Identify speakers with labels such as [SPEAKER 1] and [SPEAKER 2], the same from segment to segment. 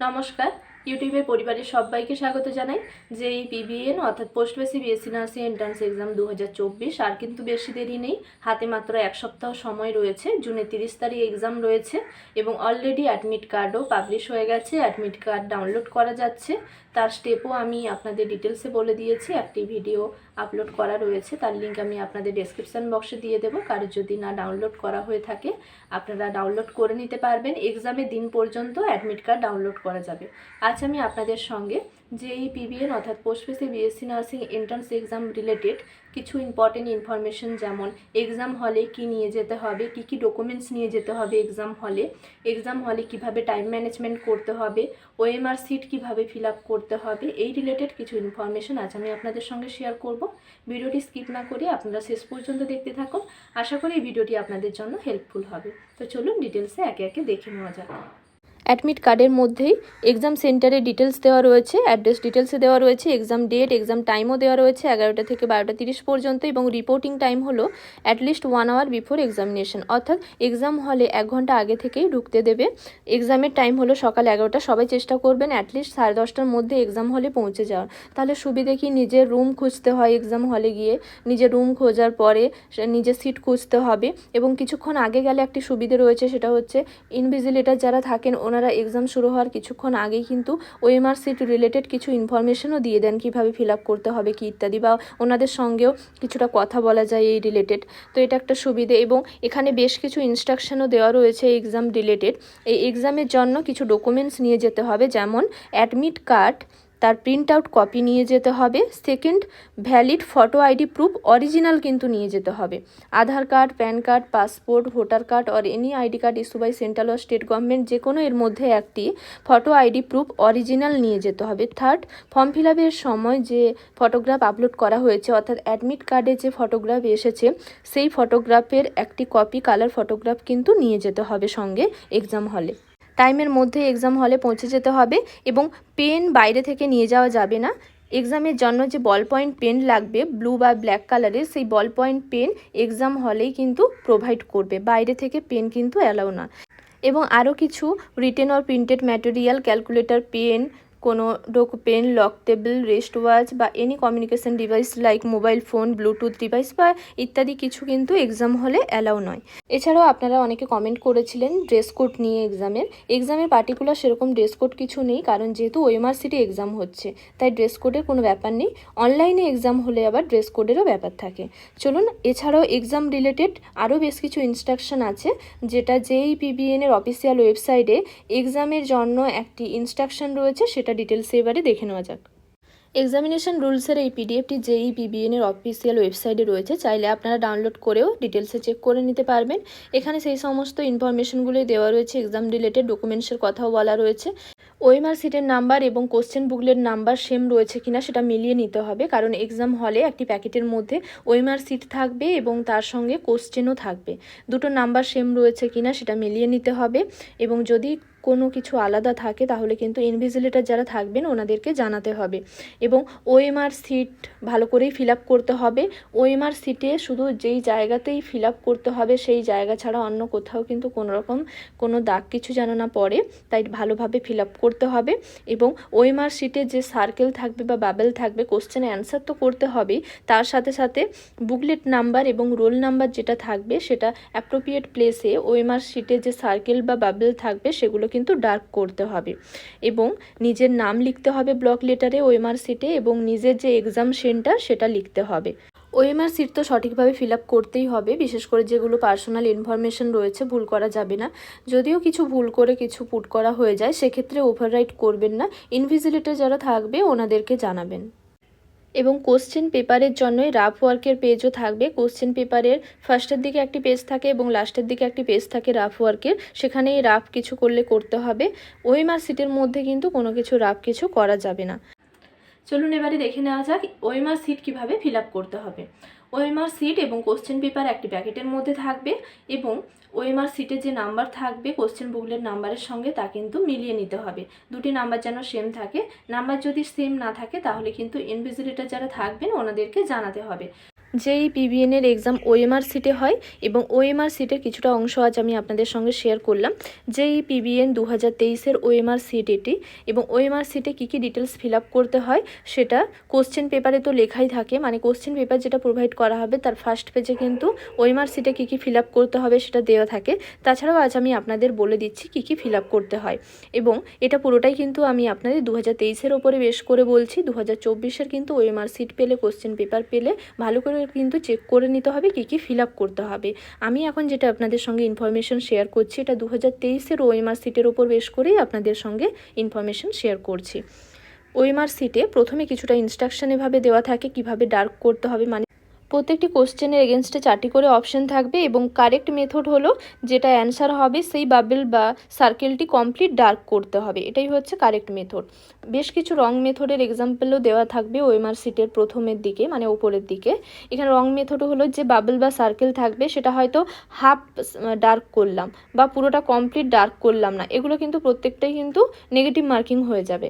[SPEAKER 1] নমস্কার। ইউটিউবের পরিবারের সবাইকে স্বাগত জানাই। যে এই পিবিএন অর্থাৎ post basic BSc nursing entrance exam দু হাজার চব্বিশ। আর কিন্তু বেশি দেরি নেই, হাতে মাত্র এক সপ্তাহ সময় রয়েছে, জুনের তিরিশ তারিখ এক্সাম রয়েছে এবং অলরেডি অ্যাডমিট কার্ডও পাবলিশ হয়ে গেছে অ্যাডমিট কার্ড ডাউনলোড করা যাচ্ছে। তার স্টেপও আমি আপনাদের ডিটেলসে বলে দিয়েছি, একটি ভিডিও আপলোড করা রয়েছে। তার লিঙ্ক আমি আপনাদের ডেসক্রিপশন বক্সে দিয়ে দেবো। কারোর যদি না ডাউনলোড করা হয়ে থাকে, আপনারা ডাউনলোড করে নিতে পারবেন। এক্সামের দিন পর্যন্ত অ্যাডমিট কার্ড ডাউনলোড করা যাবে। আজ আমি আপনাদের সঙ্গে যে এই পিবিএন অর্থাৎ post basic BSc nursing entrance exam related কিছু ইম্পর্টেন্ট ইনফরমেশন যেমন এক্সাম হলে কি নিয়ে যেতে হবে, কি কি ডকুমেন্টস নিয়ে যেতে হবে এক্সাম হলে এক্সাম হলে কীভাবে টাইম ম্যানেজমেন্ট করতে হবে ওএমআর সিট কীভাবে ফিল আপ করতে হবে, এই রিলেটেড কিছু ইনফরমেশন আজ আমি আপনাদের সঙ্গে শেয়ার করব। ভিডিওটি স্কিপ না করে আপনারা শেষ পর্যন্ত দেখতে থাকুন। আশা করি এই ভিডিওটি আপনাদের জন্য হেল্পফুল হবে। তো চলুন ডিটেলসে একে একে দেখে নেওয়া যাক। অ্যাডমিট কার্ডের মধ্যেই এক্সাম সেন্টারের ডিটেলস দেওয়া রয়েছে অ্যাড্রেস ডিটেলসে দেওয়া রয়েছে এক্সাম ডেট এক্সাম টাইমও দেওয়া রয়েছে, এগারোটা থেকে বারোটা তিরিশ পর্যন্ত এবং রিপোর্টিং টাইম হলো at least one hour before examination অর্থাৎ এক্সাম হলে এক ঘণ্টা আগে থেকেই ঢুকতে দেবে। এক্সামের টাইম হলো সকাল এগারোটা, সবাই চেষ্টা করবেন অ্যাটলিস্ট সাড়ে দশটার মধ্যে এক্সাম হলে পৌঁছে যাওয়ার। তাহলে সুবিধে কি নিজের রুম খুঁজতে হয় এক্সাম হলে গিয়ে? নিজের রুম খোঁজার পরে নিজের সিট খুঁজতে হবে। এবং কিছুক্ষণ আগে গেলে একটি সুবিধে রয়েছে, সেটা হচ্ছে ইনভিজিলেটার যারা থাকেন ওনারা এক্সাম শুরু হওয়ার কিছুক্ষণ আগেই কিন্তু ওএমআর সিট রিলেটেড কিছু ইনফরমেশনও দিয়ে দেন কীভাবে ফিল আপ করতে হবে কি ইত্যাদি বা ওনাদের সঙ্গেও কিছুটা কথা বলা যায় এই রিলেটেড তো এটা একটা সুবিধে এবং এখানে বেশ কিছু ইনস্ট্রাকশনও দেওয়া রয়েছে এক্সাম রিলেটেড এই এক্সামের জন্য কিছু ডকুমেন্টস নিয়ে যেতে হবে যেমন অ্যাডমিট কার্ড তার প্রিন্ট আউট কপি নিয়ে যেতে হবে। Second valid photo ID proof original কিন্তু নিয়ে যেতে হবে। Aadhaar card PAN card passport voter card or any ID card issue by central O state government যে কোনো এর মধ্যে একটি ফটো আইডি প্রুফ অরিজিনাল নিয়ে যেতে হবে। থার্ড ফর্ম ফিল আপের সময় যে ফটোগ্রাফ আপলোড করা হয়েছে অর্থাৎ অ্যাডমিট কার্ডে যে ফটোগ্রাফ এসেছে, সেই ফটোগ্রাফের একটি কপি কালার ফটোগ্রাফ কিন্তু নিয়ে যেতে হবে সঙ্গে এক্সাম হলে টাইমের মধ্যে এক্সাম হলে পৌঁছে যেতে হবে এবং পেন বাইরে থেকে নিয়ে যাওয়া যাবে না। এক্সামের জন্য যে বল পয়েন্ট পেন লাগবে, ব্লু বা ব্ল্যাক কালারের, সেই বল পয়েন্ট পেন এক্সাম হলেই কিন্তু প্রোভাইড করবে। বাইরে থেকে পেন কিন্তু অ্যালাউ না। এবং আরও কিছু written or printed material calculator pen কোনো Doak pen log table wrist watch বা any communication device like mobile phone bluetooth device বা ইত্যাদি কিছু কিন্তু এক্সাম হলে অ্যালাউ নয়। এছাড়াও আপনারা অনেকে কমেন্ট করেছিলেন ড্রেস কোড নিয়ে এক্সামের এক্সামের পার্টিকুলার সেরকম ড্রেস কোড কিছু নেই, কারণ যেহেতু ওএমআর সিটি এক্সাম হচ্ছে, তাই ড্রেস কোডের কোনো ব্যাপার নেই। অনলাইনে এক্সাম হলে আবার ড্রেস কোডেরও ব্যাপার থাকে। চলুন, এছাড়াও এক্সাম রিলেটেড আরও বেশ কিছু ইনস্ট্রাকশন আছে, যেটা যেই পিবিএন এর অফিসিয়াল ওয়েবসাইটে এক্সামের জন্য একটি ইনস্ট্রাকশন রয়েছে, সেটা ডিটেলসে এবারে দেখে নেওয়া যাক। এক্সামিনেশন রুলসের এই পিডিএফটি যেই পিবিএন এর অফিসিয়াল ওয়েবসাইটে রয়েছে, চাইলে আপনারা ডাউনলোড করেও ডিটেলসে চেক করে নিতে পারবেন। এখানে সেই সমস্ত ইনফরমেশনগুলোই দেওয়া রয়েছে এক্সাম রিলেটেড ডকুমেন্টসের কথাও বলা রয়েছে। ওএমআর সিটের নাম্বার এবং কোশ্চেন বুকলের নাম্বার সেম রয়েছে কিনা সেটা মিলিয়ে নিতে হবে, কারণ এক্সাম হলে একটি প্যাকেটের মধ্যে ওএমআর সিট থাকবে এবং তার সঙ্গে কোশ্চেনও থাকবে। দুটো নাম্বার সেম রয়েছে কিনা সেটা মিলিয়ে নিতে হবে এবং যদি কোনো কিছু আলাদা থাকে, তাহলে কিন্তু ইনভিজিলেটার যারা থাকবেন ওনাদেরকে জানাতে হবে। এবং ওএমআর সিট ভালো করেই ফিল আপ করতে হবে। ওএমআর সিটে শুধু যেই জায়গাতেই ফিল আপ করতে হবে, সেই জায়গা ছাড়া অন্য কোথাও কিন্তু কোনো রকম কোনো দাগ কিছু যেন না পড়ে, তাই ভালোভাবে ফিল আপ করতে হবে। এবং ওএমআর সিটে যে সার্কেল থাকবে বা বাবেল থাকবে কোশ্চেনে অ্যান্সার তো করতে হবেই। তার সাথে সাথে বুকলেট নাম্বার এবং রোল নাম্বার যেটা থাকবে, সেটা অ্যাপ্রোপ্রিয়েট প্লেসে ওএমআর সিটে যে সার্কেল বা বাবেল থাকবে সেগুলো কিন্তু ডার্ক করতে হবে। এবং নিজের নাম লিখতে হবে ব্লক লেটারে ওএমআর সিটে এবং নিজের যে এক্সাম সেন্টার সেটা লিখতে হবে। ওএমআর সিট তো সঠিকভাবে ফিল আপ করতেই হবে, বিশেষ করে যেগুলো পার্সোনাল ইনফরমেশন রয়েছে, ভুল করা যাবে না। যদিও কিছু ভুল করে কিছু পুট করা হয়ে যায়, সেক্ষেত্রে ওভাররাইট করবেন না। ইনভিজিলেটর যারা থাকবে, ওনাদেরকে জানাবেন। এবং কোশ্চেন পেপারের জন্যই রাফ ওয়ার্কের পেজও থাকবে। কোশ্চেন পেপারের ফার্স্টের দিকে একটি পেজ থাকে এবং লাস্টের দিকে একটি পেজ থাকে রাফ ওয়ার্কের সেখানে এই রাফ কিছু করলে করতে হবে। ওএমআর সিটের মধ্যে কিন্তু কোনো কিছু রাফ কিছু করা যাবে না। চলুন এবারে দেখে নেওয়া যাক ওএমআর সিট কীভাবে ফিল করতে হবে। ওএমআর সিট এবং কোশ্চেন পেপার একটি প্যাকেটের মধ্যে থাকবে এবং ওএমআর সিটে যে নাম্বার থাকবে কোশ্চেন বুকলের নাম্বারের সঙ্গে তা কিন্তু মিলিয়ে নিতে হবে। দুটি নাম্বার যেন সেম থাকে। নাম্বার যদি সেম না থাকে, তাহলে কিন্তু ইনভিজিলেটার যারা থাকবেন, ওনাদেরকে জানাতে হবে। যেই পিবিএনের এক্সাম ওএমআর সিটে হয় এবং ওএমআর সিটের কিছুটা অংশ আজ আমি আপনাদের সঙ্গে শেয়ার করলাম। যেই পিবিএন দু হাজার তেইশের ওএমআর সিট এটি এবং ওএমআর সিটে কী কী ডিটেলস ফিল করতে হয় সেটা কোশ্চেন পেপারে তো লেখাই থাকে। মানে কোশ্চেন পেপার যেটা প্রোভাইড করা হবে তার ফার্স্ট পেজে কিন্তু ওএমআর সিটে কী কী ফিল করতে হবে সেটা দেওয়া থাকে। তাছাড়াও আজ আমি আপনাদের বলে দিচ্ছি কী কী ফিল করতে হয় এবং এটা পুরোটাই কিন্তু আমি আপনাদের দু হাজার তেইশের ওপরে বেশ করে বলছি। দু হাজার চব্বিশের কিন্তু ওএমআর সিট পেলে কোশ্চেন পেপার পেলে ভালো করে কিন্তু চেক করে নিতে হবে কী কী ফিল করতে হবে। আমি এখন যেটা আপনাদের সঙ্গে ইনফরমেশন শেয়ার করছি, এটা দু হাজার তেইশের ওএমআর সিটের ওপর বেশ করেই আপনাদের সঙ্গে ইনফরমেশন শেয়ার করছি। ওএমআর সিটে প্রথমে কিছুটা ইনস্ট্রাকশন এভাবে দেওয়া থাকে, কীভাবে ডার্ক করতে হবে মানে প্রত্যেকটি কোশ্চেনের এগেনস্টে চারটি করে অপশন থাকবে এবং কারেক্ট মেথড হলো যেটা অ্যান্সার হবে, সেই বাবেল বা সার্কেলটি কমপ্লিট ডার্ক করতে হবে। এটাই হচ্ছে কারেক্ট মেথড বেশ কিছু রং মেথডের এক্সাম্পলও দেওয়া থাকবে ওএমআর সিটের প্রথমের দিকে মানে ওপরের দিকে। এখানে রং মেথড হলো যে বাবেল বা সার্কেল থাকবে, সেটা হয়তো হাফ ডার্ক করলাম বা পুরোটা কমপ্লিট ডার্ক করলাম না। এগুলো কিন্তু প্রত্যেকটাই কিন্তু নেগেটিভ মার্কিং হয়ে যাবে।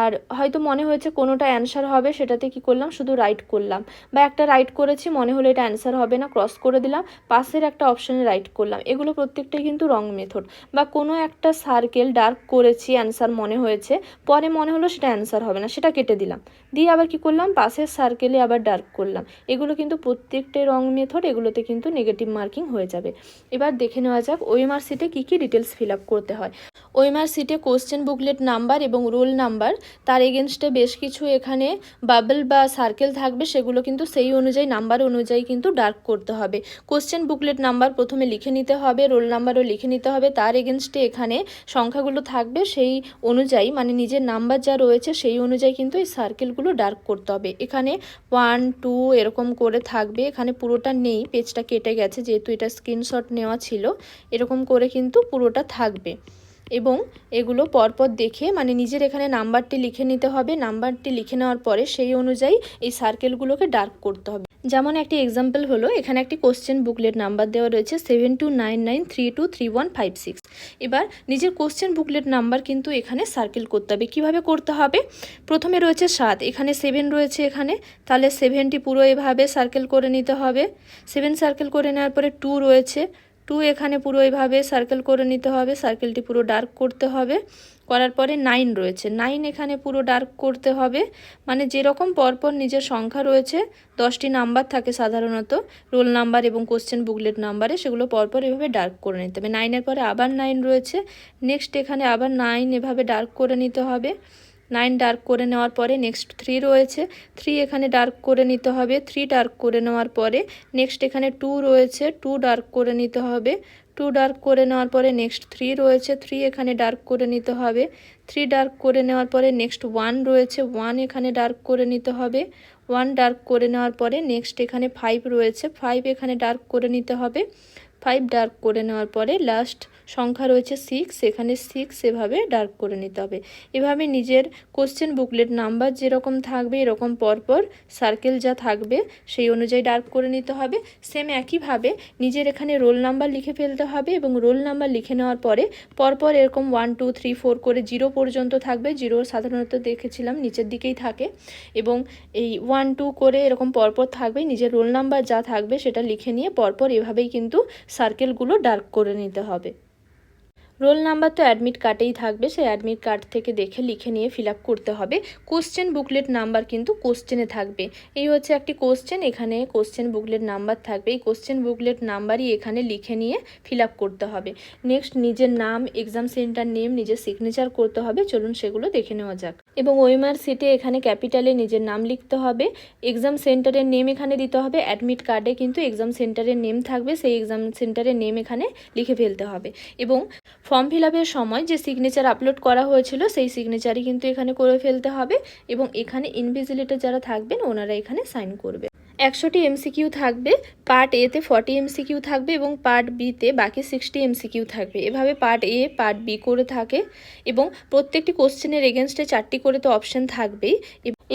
[SPEAKER 1] আর হয়তো মনে হয়েছে কোনোটা অ্যান্সার হবে, সেটাতে কি করলাম? শুধু রাইট করলাম। বা একটা রাইট করেছি, মনে হলো এটা অ্যান্সার হবে না ক্রস করে দিলাম, পাশের একটা অপশানে রাইট করলাম। এগুলো প্রত্যেকটাই কিন্তু রং মেথড বা কোনো একটা সার্কেল ডার্ক করেছি অ্যান্সার মনে হয়েছে, পরে মনে হলো সেটা অ্যান্সার হবে না, সেটা কেটে দিলাম। দিয়ে আবার কি করলাম? পাশের সার্কেলে আবার ডার্ক করলাম। এগুলো কিন্তু প্রত্যেকটাই রং মেথড এগুলোতে কিন্তু নেগেটিভ মার্কিং হয়ে যাবে। এবার দেখে নেওয়া যাক ওএমআর সিটে কী কী ডিটেলস ফিল আপ করতে হয়। ওএমআর সিটে কোশ্চেন বুকলেট নাম্বার এবং রোল নাম্বার তার এগেনস্টে বেশ কিছু এখানে বাবল বা সার্কেল থাকবে, সেগুলো কিন্তু সেই অনুযায়ী নাম্বার অনুযায়ী কিন্তু ডার্ক করতে হবে। কোশ্চেন বুকলেট নাম্বার প্রথমে লিখে নিতে হবে রোল নাম্বারও লিখে নিতে হবে। তার এগেনস্টে এখানে সংখ্যাগুলো থাকবে, সেই অনুযায়ী মানে নিজের নাম্বার যা রয়েছে, সেই অনুযায়ী কিন্তু এই সার্কেলগুলো ডার্ক করতে হবে। এখানে ওয়ান টু এরকম করে থাকবে, এখানে পুরোটা নেই পেজটা কেটে গেছে, যেহেতু এটা স্ক্রিনশট নেওয়া ছিল, এরকম করে কিন্তু পুরোটা থাকবে। এবং এগুলো পরপর দেখে মানে নিজের এখানে নাম্বারটি লিখে নিতে হবে, নাম্বারটি লিখে নেওয়ার পরে সেই অনুযায়ী এই সার্কেলগুলোকে ডার্ক করতে হবে। যেমন একটি এক্সাম্পল হলো, এখানে একটি কোশ্চেন বুকলেট নাম্বার দেওয়া রয়েছে seven two nine nine three two three one five six এবার নিজের কোশ্চেন বুকলেট নাম্বার কিন্তু এখানে সার্কেল করতে হবে। কীভাবে করতে হবে? প্রথমে রয়েছে সাত, এখানে সেভেন রয়েছে এখানে, তাহলে সেভেনটি পুরো এভাবে সার্কেল করে নিতে হবে। সেভেন সার্কেল করে নেওয়ার পরে টু রয়েছে টু এখানে পুরো এইভাবে সার্কেল করে নিতে হবে সার্কেলটি পুরো ডার্ক করতে হবে। করার পরে নাইন রয়েছে। নাইন এখানে পুরো ডার্ক করতে হবে। মানে যেরকম পরপর নিজের সংখ্যা রয়েছে, দশটি নাম্বার থাকে সাধারণত রোল নাম্বার এবং কোশ্চেন বুকলেট নাম্বারে সেগুলো পরপর এভাবে ডার্ক করে নিতে হবে। নাইনের পরে আবার নাইন রয়েছে। নেক্সট এখানে আবার নাইন এভাবে ডার্ক করে নিতে হবে। নাইন ডার্ক করে নেওয়ার পরে নেক্সট থ্রি রয়েছে থ্রি এখানে ডার্ক করে নিতে হবে থ্রি ডার্ক করে নেওয়ার পরে নেক্সট এখানে টু রয়েছে টু ডার্ক করে নিতে হবে টু ডার্ক করে নেওয়ার পরে নেক্সট থ্রি রয়েছে থ্রি এখানে ডার্ক করে নিতে হবে থ্রি ডার্ক করে নেওয়ার পরে নেক্সট ওয়ান রয়েছে ওয়ান এখানে ডার্ক করে নিতে হবে ওয়ান ডার্ক করে নেওয়ার পরে নেক্সট এখানে ফাইভ রয়েছে ফাইভ এখানে ডার্ক করে নিতে হবে ফাইভ ডার্ক করে নেওয়ার পরে লাস্ট সংখ্যা রয়েছে সিক্স এখানে সিক্স এভাবে ডার্ক করে নিতে হবে। এভাবে নিজের কোশ্চেন বুকলেট নাম্বার যেরকম থাকবে, এরকম পরপর সার্কেল যা থাকবে, সেই অনুযায়ী ডার্ক করে নিতে হবে। সেম একইভাবে নিজের এখানে রোল নাম্বার লিখে ফেলতে হবে এবং রোল নাম্বার লিখে নেওয়ার পরে পরপর এরকম ওয়ান টু থ্রি ফোর করে জিরো পর্যন্ত থাকবে। জিরো সাধারণত দেখেছিলাম, নিচের দিকেই থাকে এবং এই ওয়ান টু করে এরকম পরপর থাকবে। নিজের রোল নাম্বার যা থাকবে সেটা লিখে নিয়ে পরপর এভাবেই কিন্তু সার্কেলগুলো ডার্ক করে নিতে হবে। রোল নাম্বার তো অ্যাডমিট কার্ডেই থাকবে, সেই অ্যাডমিট কার্ড থেকে দেখে লিখে নিয়ে ফিল করতে হবে। কোশ্চেন বুকলেট নাম্বার কিন্তু কোশ্চেনে থাকবে। এই হচ্ছে একটি কোশ্চেন এখানে কোশ্চেন বুকলেট নাম্বার থাকবে। এই কোশ্চেন বুকলেট নাম্বারই এখানে লিখে নিয়ে ফিল করতে হবে। নেক্সট নিজের নাম এক্সাম সেন্টার নেম নিজের সিগনেচার করতে হবে। চলুন সেগুলো দেখে নেওয়া যাক। এবং ওয়েমার সিটে এখানে ক্যাপিটালে নিজের নাম লিখতে হবে। এক্সাম সেন্টারের নেম এখানে দিতে হবে। অ্যাডমিট কার্ডে কিন্তু এক্সাম সেন্টারের নেম থাকবে। সেই এক্সাম সেন্টারের নেম এখানে লিখে ফেলতে হবে। এবং ফর্ম ফিল সময় যে সিগনেচার আপলোড করা হয়েছিল, সেই সিগনেচারই কিন্তু এখানে করে ফেলতে হবে। এবং এখানে ইনভিজিলেটর যারা থাকবেন, ওনারা এখানে সাইন করবে। একশোটি এমসিকিউ থাকবে, পার্ট এতে ফর্টি এমসিকিউ থাকবে এবং পার্ট বিতে বাকি সিক্সটি এমসিকিউ থাকবে। এভাবে পার্ট এ পার্ট বি করে থাকে এবং প্রত্যেকটি কোশ্চেনের এগেনস্টে চারটি করে তো অপশান থাকবেই।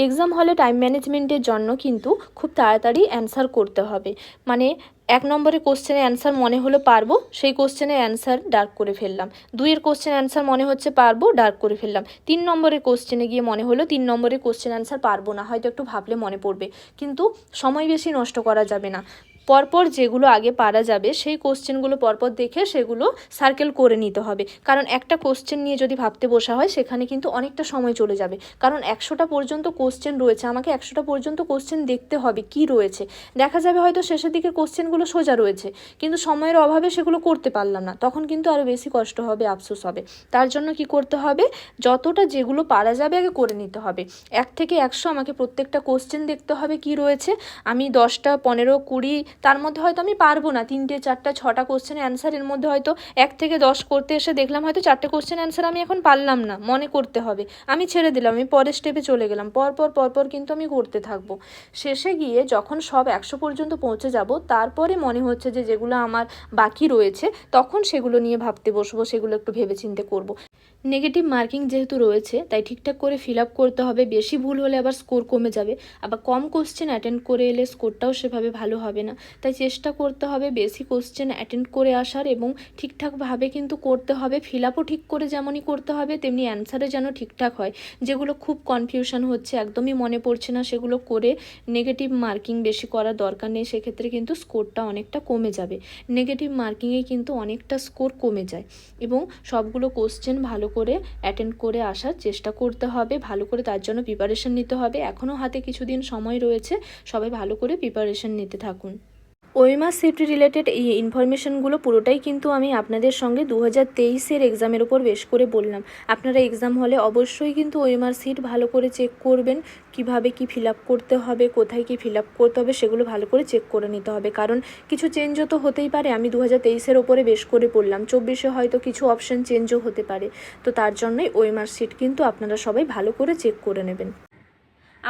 [SPEAKER 1] এক্সাম হলে টাইম ম্যানেজমেন্টের জন্য কিন্তু খুব তাড়াতাড়ি অ্যান্সার করতে হবে। মানে এক নম্বরের কোশ্চেনের অ্যান্সার মনে হলো পারব, সেই কোশ্চেনের অ্যান্সার ডার্ক করে ফেললাম। দুইয়ের কোশ্চেন অ্যান্সার মনে হচ্ছে পারব ডার্ক করে ফেললাম। তিন নম্বরের কোশ্চেনে গিয়ে মনে হলো তিন নম্বরের কোশ্চেন অ্যান্সার পারব না, হয়তো একটু ভাবলে মনে পড়বে। কিন্তু সময় বেশি নষ্ট করা যাবে না। পরপর যেগুলো আগে পারা যাবে, সেই কোশ্চেনগুলো পরপর দেখে সেগুলো সার্কেল করে নিতে হবে। কারণ একটা কোশ্চেন নিয়ে যদি ভাবতে বসা হয়, সেখানে কিন্তু অনেকটা সময় চলে যাবে। কারণ একশোটা পর্যন্ত কোশ্চেন রয়েছে, আমাকে একশোটা পর্যন্ত কোশ্চেন দেখতে হবে কি রয়েছে। দেখা যাবে হয়তো শেষের দিকে কোশ্চেনগুলো সোজা রয়েছে, কিন্তু সময়ের অভাবে সেগুলো করতে পারলাম না। তখন কিন্তু আরও বেশি কষ্ট হবে, আফসোস হবে। তার জন্য কি করতে হবে? যতটা যেগুলো পারা যাবে আগে করে নিতে হবে। এক থেকে একশো আমাকে প্রত্যেকটা কোশ্চেন দেখতে হবে কি রয়েছে। আমি দশটা, পনেরো, কুড়ি তার মধ্যে হয়তো আমি পারব না। তিনটে, চারটা, ছটা কোশ্চেন অ্যান্সার এর মধ্যে হয়তো এক থেকে দশ করতে এসে দেখলাম হয়তো চারটে কোশ্চেন অ্যান্সার আমি এখন পারলাম না। মনে করতে হবে। আমি ছেড়ে দিলাম, আমি পরের স্টেপে চলে গেলাম। পরপর পরপর কিন্তু আমি করতে থাকব। শেষে গিয়ে যখন সব একশো পর্যন্ত পৌঁছে যাব, তারপরে মনে হচ্ছে যে যেগুলো আমার বাকি রয়েছে, তখন সেগুলো নিয়ে ভাবতে বসবো, সেগুলো একটু ভেবেচিন্তে করব। নেগেটিভ মার্কিং যেহেতু রয়েছে, তাই ঠিকঠাক করে ফিল আপ করতে হবে। বেশি ভুল হলে আবার স্কোর কমে যাবে। আবার কম কোশ্চেন অ্যাটেন্ড করে এলে স্কোরটাও সেভাবে ভালো হবে না। তাই চেষ্টা করতে হবে বেশি কোশ্চেন অ্যাটেন্ড করে আসার এবং ঠিকঠাকভাবে কিন্তু করতে হবে। ফিল আপও ঠিক করে যেমনই করতে হবে, তেমনি অ্যান্সারে যেন ঠিকঠাক হয়। যেগুলো খুব কনফিউশন হচ্ছে, একদমই মনে পড়ছে না, সেগুলো করে নেগেটিভ মার্কিং বেশি করার দরকার নেই। সেক্ষেত্রে কিন্তু স্কোরটা অনেকটা কমে যাবে। নেগেটিভ মার্কিংয়ে কিন্তু অনেকটা স্কোর কমে যায় এবং সবগুলো কোশ্চেন ভালো করে অ্যাটেন্ড করে আসার চেষ্টা করতে হবে। ভালো করে তার জন্য প্রিপারেশন নিতে হবে। এখনও হাতে কিছুদিন সময় রয়েছে। সবাই ভালো করে প্রিপারেশন নিতে থাকুন। ওয়েমার সিট রিলেটেড এই ইনফরমেশনগুলো পুরোটাই কিন্তু আমি আপনাদের সঙ্গে দু হাজার তেইশের এক্সামের ওপর বেশ করে বললাম। আপনারা এক্সাম হলে অবশ্যই কিন্তু ওয়েমার সিট ভালো করে চেক করবেন, কীভাবে কি ফিল করতে হবে, কোথায় কি ফিল করতে হবে সেগুলো ভালো করে চেক করে নিতে হবে। কারণ কিছু চেঞ্জও তো হতেই পারে, আমি দু হাজার তেইশের ওপরে বেশ করে পড়লাম চব্বিশে হয়তো কিছু অপশান চেঞ্জও হতে পারে। তো তার জন্যই ওয়েমার সিট কিন্তু আপনারা সবাই ভালো করে চেক করে নেবেন।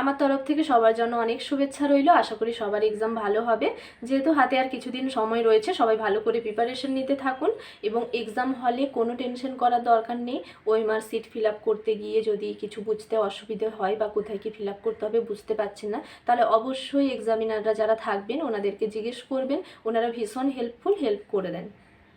[SPEAKER 1] আমার তরফ থেকে সবার জন্য অনেক শুভেচ্ছা রইল। আশা করি সবার এক্সাম ভালো হবে। যেহেতু হাতে আর কিছুদিন সময় রয়েছে, সবাই ভালো করে প্রিপারেশন নিতে থাকুন এবং এক্সাম হলে কোনো টেনশন করার দরকার নেই। ওইমার সিট ফিল আপ করতে গিয়ে যদি কিছু বুঝতে অসুবিধে হয় বা কোথায় কি ফিল আপ করতে হবে বুঝতে পারছেন না, তাহলে অবশ্যই এক্সামিনাররা যারা থাকবেন, ওনাদেরকে জিজ্ঞেস করবেন। ওনারা ভীষণ হেল্পফুল হেল্প করে দেন।